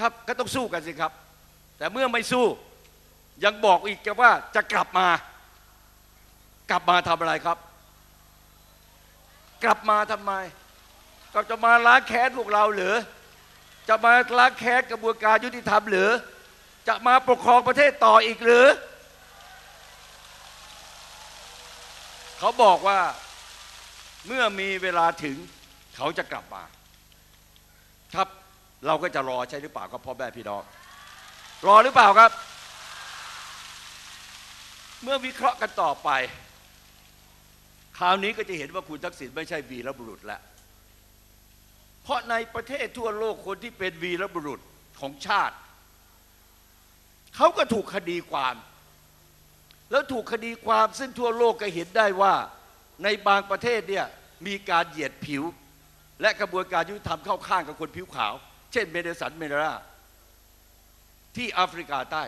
ครับก็ต้องสู้กันสิครับ แต่เมื่อไม่สู้ยังบอกอีกว่าจะกลับมา กลับมาทำอะไรครับ กลับมาทำไม ก็จะมาล้างแค้นพวกเราหรือจะมาล้างแค้นกระบวนการยุติธรรมหรือ จะมาปกครองประเทศต่ออีกหรือ เขาบอกว่าเมื่อมีเวลาถึงเขาจะกลับมา ครับ เราก็จะรอใช่หรือเปล่าครับพ่อแม่พี่น้อง รอหรือเปล่าครับ เมื่อวิเคราะห์กันต่อไป คราวนี้ก็จะเห็นว่าคุณทักษิณไม่ใช่วีรบุรุษแล้วเพราะในประเทศทั่วโลกคนที่เป็นวีรบุรุษของชาติ เขาก็ถูกคดีความ แล้วถูกคดีความซึ่งทั่วโลกก็เห็นได้ว่าในบางประเทศเนี่ยมีการเหยียดผิว และกระบวนการยุติธรรมเข้าข้างกับคนผิวขาว เช่นเมเดสันเมเดราที่แอฟริกาใต้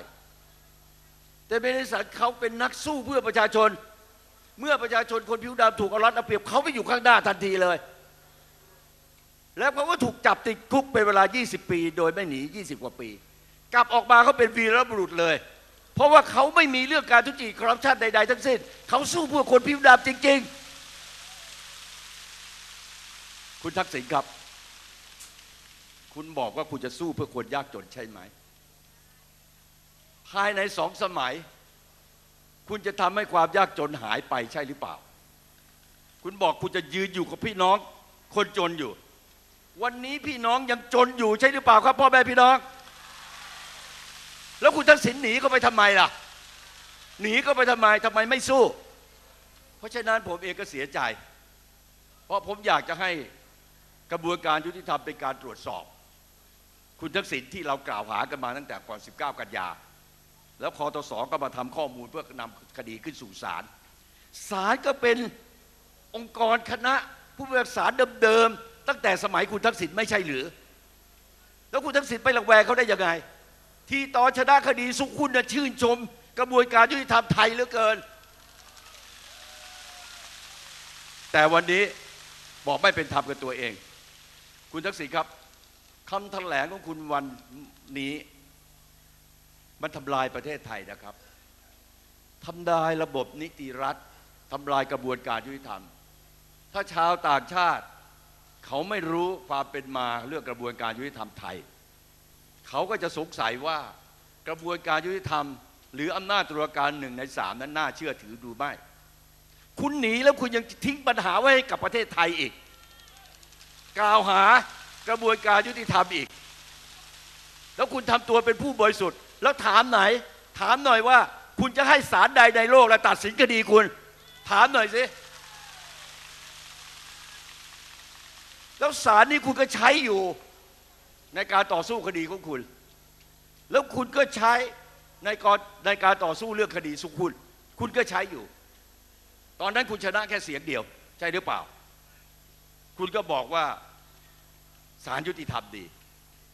แต่เมเดสันเขาเป็นนักสู้เพื่อประชาชน เมื่อประชาชนคนผิวดำถูกเอารัดเอาเปรียบเขาไปอยู่ข้างหน้าทันทีเลย แล้วเขาก็ถูกจับติดคุกเป็นเวลา 20 ปี โดยไม่หนี 20 กว่าปี กลับออกมาเขาเป็นวีรบุรุษเลย เพราะว่าเขาไม่มีเรื่องการทุจริตคอร์รัปชันใดๆทั้งสิ้นเขาสู้เพื่อคนผิวดำจริง ๆ คุณทักษิณครับ คุณบอกว่าคุณจะสู้เพื่อคนยากจนใช่ไหม ภายในสองสมัย คุณจะทำให้ความยากจนหายไปใช่หรือเปล่า คุณบอกคุณจะยืนอยู่กับพี่น้อง คนจนอยู่ วันนี้พี่น้องยังจนอยู่ใช่หรือเปล่าครับพ่อแม่พี่น้อง แล้วคุณทักษิณหนีก็ไปทำไมล่ะ หนีก็ไปทำไมทำไมไม่สู้ เพราะฉะนั้นผมเองก็เสียใจ เพราะผมอยากจะให้กระบวนการยุติธรรมเป็นการตรวจสอบ คุณทักษิณที่เรากล่าวหากันมาตั้งแต่ก่อน 19 กันยา แล้วคอตสก็มาทำข้อมูลเพื่อนำคดีขึ้นสู่ศาลศาลก็เป็นองค์กรคณะผู้พิพากษาเดิมๆตั้งแต่สมัยคุณทักษิณไม่ใช่หรือ แล้วคุณทักษิณไประแวงเขาได้ยังไง ที่ตอนชนะคดีสุขุนน่ะชื่นชม กระบวนการยุติธรรมไทยเหลือเกิน แต่วันนี้บอกไม่เป็นธรรมกับตัวเอง คุณทักษิณครับ คำแถลงของคุณวันนี้ มันทำลายประเทศไทยนะครับทำลายระบบนิติรัฐทำลายกระบวนการยุติธรรม ถ้าชาวต่างชาติ เขาไม่รู้ความเป็นมาเรื่องกระบวนการยุติธรรมไทย เขาก็จะสงสัยว่ากระบวนการยุติธรรม หรืออำนาจตุลาการหนึ่งในสามนั้นน่าเชื่อถือดูไม่คุณหนีแล้วคุณยังทิ้งปัญหาไว้ให้กับประเทศไทยอีก กล่าวหา กระบวนการยุติธรรมอีก แล้วคุณทำตัวเป็นผู้บริสุทธิ์ แล้วถามไหน ถามหน่อยว่า คุณจะให้ศาลใดในโลกและตัดสินคดีคุณ ถามหน่อยสิแล้วศาลนี้คุณก็ใช้อยู่ในการต่อสู้คดีของคุณ แล้วคุณก็ใช้ในการในการต่อสู้เรื่องคดีสุขุนคุณก็ใช้อยู่ ตอนนั้นคุณชนะแค่เสียงเดียว ใช่หรือเปล่า คุณก็บอกว่า ศาลยุติธรรมดี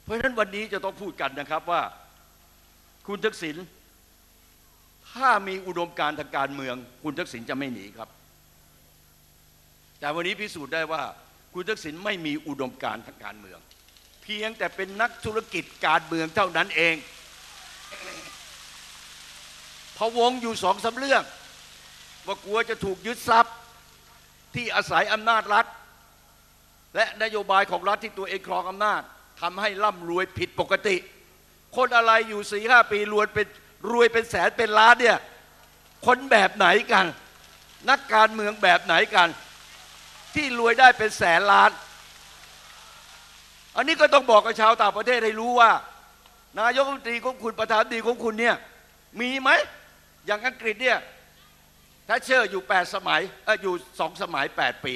เพราะฉะนั้นวันนี้จะต้องพูดกันนะครับว่าคุณทักษิณถ้ามีอุดมการทางการเมือง คุณทักษิณจะไม่หนีครับ แต่วันนี้พิสูจน์ได้ว่า คุณทักษิณไม่มีอุดมการทางการเมือง เพียงแต่เป็นนักธุรกิจการเมืองเท่านั้นเองพะวงอยู่สองสาเรื่องว่ากลัวจะถูกยึดทรัพย์ที่อาศัยอำนาจรัฐ และนโยบายของรัฐที่ตัวเองครองอำนาจทำให้ร่ำรวยผิดปกติ คนอะไรอยู่สี่ห้าปีรวยเป็นรวยเป็นแสนเป็นล้านเนี่ยคนแบบไหนกัน นักการเมืองแบบไหนกัน ที่รวยได้เป็นแสนล้าน อันนี้ก็ต้องบอกกับชาวต่างประเทศให้รู้ว่า นายกรัฐมนตรีของคุณประธานดีของคุณเนี่ยมีไหมอย่างอังกฤษเนี่ยถ้าเชื่ออยู่ 8 สมัยเอออยู่สองสมัย 8 ปี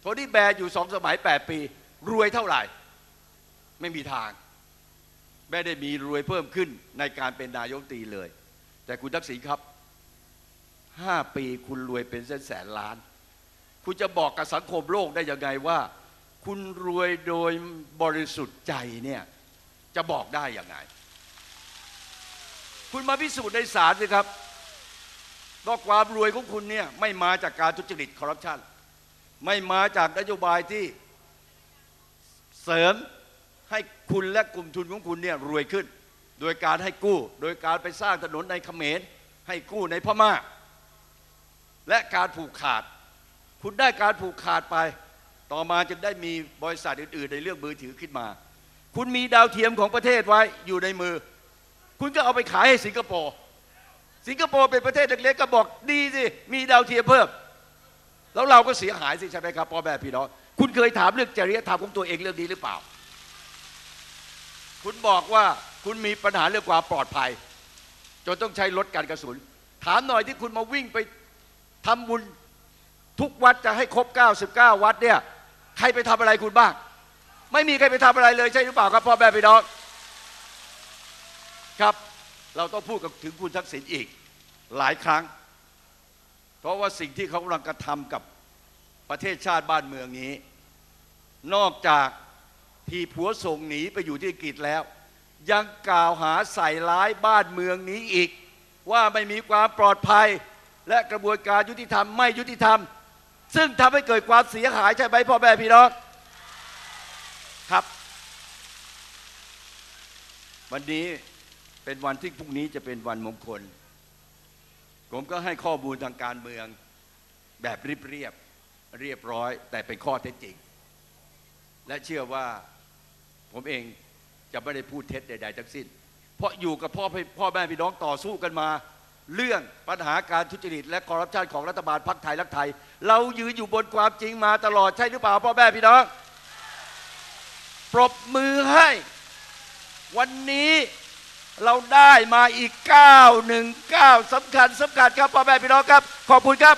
โทนี่แบร์อยู่สองสมัย 8 ปี รวยเท่าไหร่ ไม่มีทาง ไม่ได้มีรวยเพิ่มขึ้นในการเป็นนายกตีเลย แต่คุณทักษิณครับ 5 ปีคุณรวยเป็นแสนแสนล้าน คุณจะบอกกับสังคมโลกได้ยังไงว่า คุณรวยโดยบริสุทธิ์ใจเนี่ยจะบอกได้ยังไง คุณมาพิสูจน์ในศาลสิครับว่าความรวยของคุณเนี่ยไม่มาจากการทุจริตคอร์รัปชัน ไม่มาจากนโยบายที่เสริมให้คุณและกลุ่มทุนของคุณเนี่ยรวยขึ้น โดยการให้กู้ โดยการไปสร้างถนนในเขมร ให้กู้ในพม่า และการผูกขาด คุณได้การผูกขาดไป ต่อมาจึงได้มีบริษัทอื่น ๆ ในเรื่องมือถือขึ้นมา คุณมีดาวเทียมของประเทศไว้อยู่ในมือ คุณก็เอาไปขายให้สิงคโปร์สิงคโปร์เป็นประเทศเล็กๆก็บอกดีสิมีดาวเทียมเพิ่ม แล้วเราก็เสียหายสิใช่ไหมครับพ่อแม่พี่น้องคุณเคยถามเรื่องจริยธรรมของตัวเองเรื่องนี้หรือเปล่า คุณบอกว่าคุณมีปัญหาเรื่องความปลอดภัย จนต้องใช้รถการกระสุน ถามหน่อยที่คุณมาวิ่งไปทำบุญทุกวัดจะให้ครบ 99 วัดเนี่ยใครไปทำอะไรคุณบ้าง ไม่มีใครไปทำอะไรเลยใช่หรือเปล่าครับพ่อแม่พี่น้องครับ เราต้องพูดกับถึงคุณทักษิณอีกหลายครั้ง ราะว่าสิ่งที่เขากำลังกระทำกับประเทศชาติบ้านเมืองนี้ นอกจากทีผัวส่งหนีไปอยู่ที่อังกฤษแล้ว ยังกล่าวหาใส่ร้ายบ้านเมืองนี้อีก ว่าไม่มีความปลอดภัย และกระบวนการยุติธรรมไม่ยุติธรรม ซึ่งทำให้เกิดความเสียหายใช่ไหมพ่อแม่พี่น้องครับ วันนี้เป็นวันที่พรุ่งนี้จะเป็นวันมงคล ผมก็ให้ข้อมูลทางการเมืองแบบเรียบเรียบเรียบร้อย แต่เป็นข้อเท็จจริง และเชื่อว่าผมเองจะไม่ได้พูดเท็จใด ๆ ทั้งสิ้น เพราะอยู่กับพ่อพ่อแม่พี่น้องต่อสู้กันมา เรื่องปัญหาการทุจริต และคอร์รัปชันของรัฐบาลพรรคไทยรักไทย เรายืนอยู่บนความจริงมาตลอดใช่หรือเปล่าพ่อแม่พี่น้อง ปรบมือให้ วันนี้ เราได้มาอีก 919สำคัญสำคัญครับพ่อแม่พี่น้องครับ ขอบคุณครับ